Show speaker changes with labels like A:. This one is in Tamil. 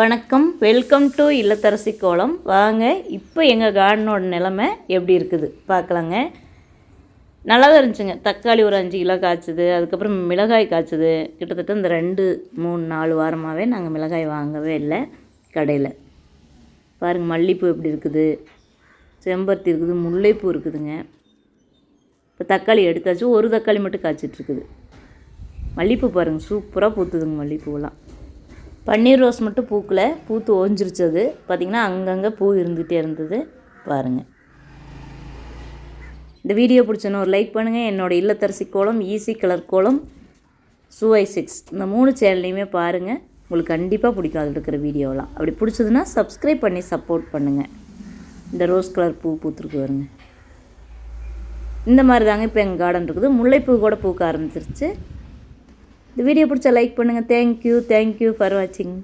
A: வணக்கம். வெல்கம் டு இல்லத்தரசி கோலம். வாங்க இப்போ எங்கள் கார்டனோட நிலமை எப்படி இருக்குது? பார்க்கலாங்க. நல்லா தான் இருந்துச்சுங்க. தக்காளி ஒரு அஞ்சு கிலோ காய்ச்சுது. அதுக்கப்புறம் மிளகாய் காய்ச்சுது. கிட்டத்தட்ட இந்த ரெண்டு மூணு நாலு வாரமாகவே நாங்கள் மிளகாய் வாங்கவே இல்லை. கடையில். பாருங்கள் மல்லிப்பூ எப்படி இருக்குது? செம்பருத்தி இருக்குது முல்லைப்பூ இருக்குதுங்க. இப்போ தக்காளி எடுத்தாச்சு. ஒரு தக்காளி மட்டும் காய்ச்சிட்ருக்குது மல்லிகைப்பூ மல்லிப்பூ பாருங்கள் சூப்பராக பூத்துதுங்க மல்லிப்பூவெல்லாம். பன்னீர் ரோஸ் மட்டும் பூக்கல பூத்து ஓஞ்சிருச்சு அது பார்த்திங்கன்னா அங்கங்கே பூ இருந்துகிட்டே இருந்தது. பாருங்கள் இந்த வீடியோ பிடிச்சோன்னு ஒரு லைக் பண்ணுங்கள் என்னோடய இல்லத்தரசி கோலம் ஈஸி கலர் கோலம் சுவை சிக்ஸ். இந்த மூணு சேனல்லையுமே பாருங்கள் உங்களுக்கு கண்டிப்பாக பிடிக்கும் அதில் இருக்கிற வீடியோலாம் அப்படி பிடிச்சதுன்னா சப்ஸ்கிரைப் பண்ணி சப்போர்ட் பண்ணுங்கள் இந்த ரோஸ் கலர் பூ பூத்துருக்கு வருங்க இந்த மாதிரி தாங்க இப்போ எங்கள் கார்டன் இருக்குது. முல்லைப்பூ கூட பூக்க ஆரம்பிச்சிருச்சு. இந்த வீடியோ பிடிச்சா லைக் பண்ணுங்கள் தேங்க்யூ தேங்க்யூ ஃபார் வாட்சிங்